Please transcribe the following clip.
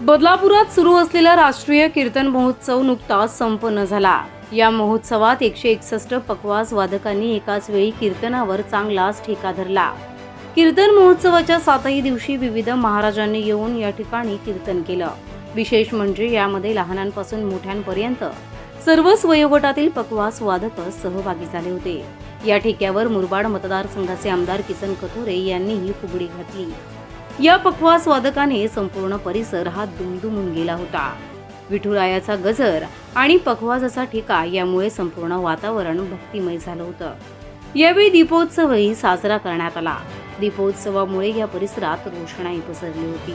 बदलापुरात सुरू असलेला राष्ट्रीय कीर्तन महोत्सव नुकताच संपन्न झाला. या महोत्सवात एकशे एकसष्ट पकवास वादकांनी एकाच वेळी कीर्तनावर चांगलाच ठेका धरला. कीर्तन महोत्सवाच्या सातही दिवशी विविध महाराजांनी येऊन या ठिकाणी कीर्तन केलं. विशेष म्हणजे यामध्ये लहानांपासून मोठ्यांपर्यंत सर्वच वयोगटातील पकवास वादक सहभागी झाले होते. या ठेक्यावर मुरबाड मतदारसंघाचे आमदार किसन कथोरे यांनीही फुगडी घातली. या पखवास वादकाने संपूर्ण परिसर हा दुमदुमून गेला होता. विठुरायाचा गजर आणि पखवाजाचा ठिका यामुळे संपूर्ण वातावरण भक्तिमय झालं होतं. यावेळी दीपोत्सवही साजरा करण्यात आला. दीपोत्सवामुळे या परिसरात रोषणाई पसरली होती.